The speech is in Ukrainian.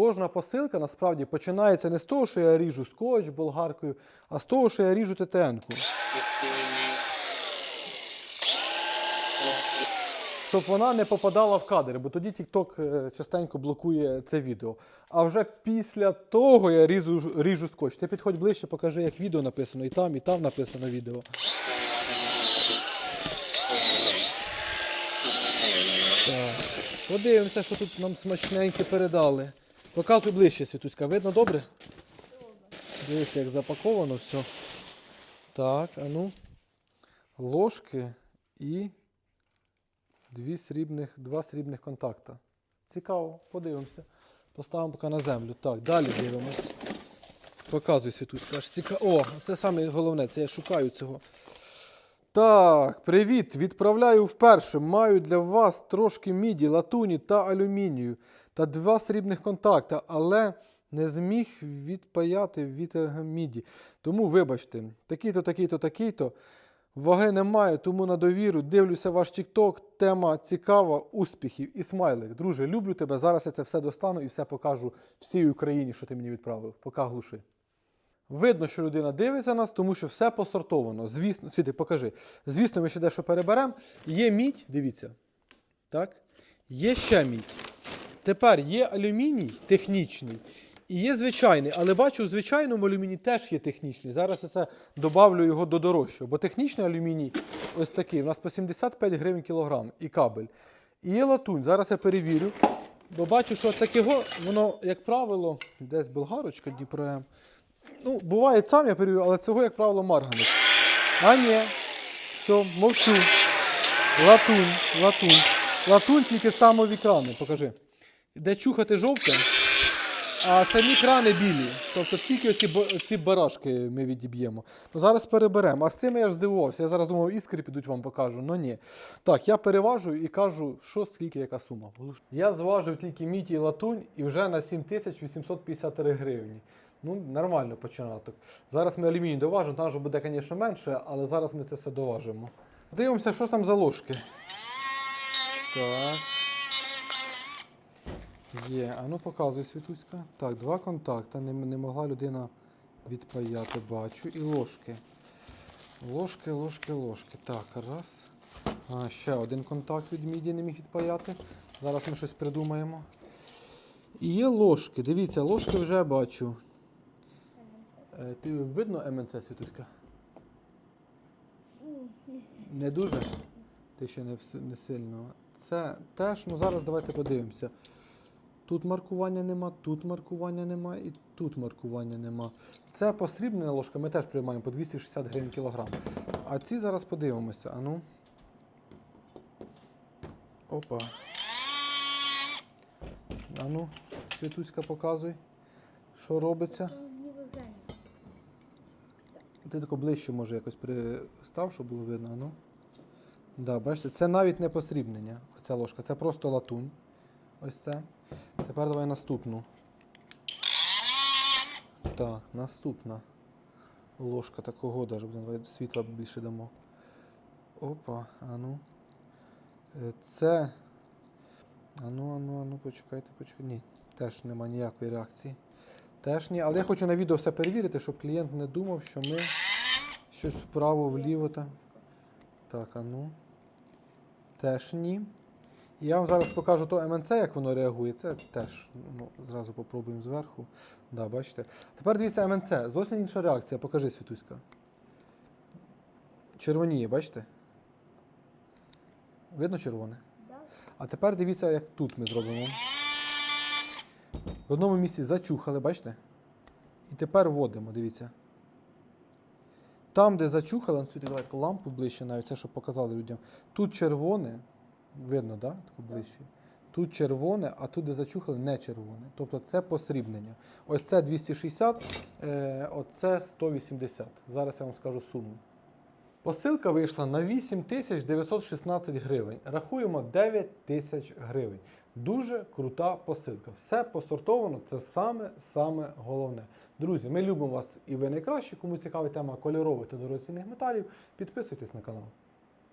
Кожна посилка насправді починається не з того, що я ріжу скотч болгаркою, а з того, що я ріжу ТТН-ку. Щоб вона не попадала в кадр, бо тоді TikTok е, частенько блокує це відео. А вже після того я ріжу, ріжу скотч. Ти підходь ближче, покажи, як відео написано, і там, і там написано відео. Так. Подивимося, що тут нам смачненьке передали. Показуй ближче, Світуська. Видно добре? Дивись, як запаковано все. Так, а ну. Ложки і дві срібних, два срібних контакта. Цікаво, подивимося. Поставимо поки на землю. Так, далі дивимось. Показуй Світуська. Аж цікаво. О, це саме головне, це я шукаю цього. Так, привіт! Відправляю вперше. Маю для вас трошки міді, латуні та алюмінію та два срібних контакта, але не зміг відпаяти від е, міді. Тому вибачте, такий-то, такий-то, такий-то. Ваги немає, тому на довіру дивлюся ваш TikTok. Тема цікава, успіхів і смайлик. Друже, люблю тебе. Зараз я це все достану і все покажу всій Україні, що ти мені відправив. Пока глуши. Видно, що людина дивиться нас, тому що все посортовано. Звісно, світи, покажи. Звісно, ми ще дещо переберемо. Є мідь, дивіться. Так? Є ще мідь. Тепер є алюміній технічний і є звичайний. Але бачу, в звичайному алюмінії теж є технічний. Зараз я це добавлю його до дорожчого. Бо технічний алюміній ось такий. У нас по 75 гривень кілограм і кабель. І є латунь. Зараз я перевірю. Бо бачу, що такого, воно, як правило, десь болгарочка Дніпром. Ну, буває сам, я перевірю, але цього, як правило, марганець. А ні. Все, мовчу. Латунь, латунь. Латунь тільки самові крани, покажи. Де чухати жовте, а самі крани білі. Тобто тільки оці, ці барашки ми відіб'ємо. Ну, зараз переберемо. А з цими я ж здивувався. Я зараз думав, іскри підуть вам покажу. Ну ні. Так, я переважую і кажу, що скільки яка сума. Я зважив тільки мідь і латунь і вже на 7853 гривні. Ну, нормально починаток. Зараз ми алюміній доважимо, там вже буде, звісно, менше, але зараз ми це все доважимо. Дивимося, що там за ложки. Так. Є, а ну показуй, Світуська. Так, два контакти. Не, не могла людина відпаяти, бачу. І ложки. Ложки, ложки, ложки. Так, раз. А, ще один контакт від міді не міг відпаяти. Зараз ми щось придумаємо. І є ложки. Дивіться, ложки вже бачу. Е, Ти видно МНЦ Світуська? Не дуже? Ти ще не, не сильно. Це теж, ну зараз давайте подивимося. Тут маркування нема, тут маркування нема і тут маркування нема. Це посрібна ложка, ми теж приймаємо по 260 гривень кілограм. А ці зараз подивимося. Ану. Опа. Ану, Світуська, показуй, що робиться. Ти тако ближче може якось пристав, щоб було видно. Ну. Да, бачите, це навіть не посрібнення, ця ложка, це просто латунь. Ось це. Тепер давай наступну. Так, наступна ложка такого даже будемо світла більше дамо. Опа, ану. Е, Це. Ану, ану, ану, почекайте, почекайте. Ні, теж нема ніякої реакції. Теж ні, але я хочу на відео все перевірити, щоб клієнт не думав, що ми щось вправо, вліво та. Так, а ну. Теж ні. І я вам зараз покажу то МНЦ, як воно реагує. Це теж ну, зразу попробуємо зверху. Да, бачите. Тепер дивіться МНЦ. Зовсім інша реакція. Покажи, Світуська. Червоніє, бачите? Видно червоне? А тепер дивіться, як тут ми зробимо. В одному місці зачухали, бачите? І тепер вводимо, дивіться. Там, де зачухали, ну, світи, давай таку лампу ближче навіть, це щоб показали людям. Тут червоне, видно, да? Таку ближче. Тут червоне, а тут, де зачухали, не червоне. Тобто це посрібнення. Ось це 260, е, оце 180. Зараз я вам скажу суму. Посилка вийшла на 8916 гривень. Рахуємо 9 тисяч гривень. Дуже крута посилка. Все посортовано, це саме-саме головне. Друзі, ми любимо вас і ви найкращі. Кому цікава тема кольорових та дорогоцінних металів, підписуйтесь на канал.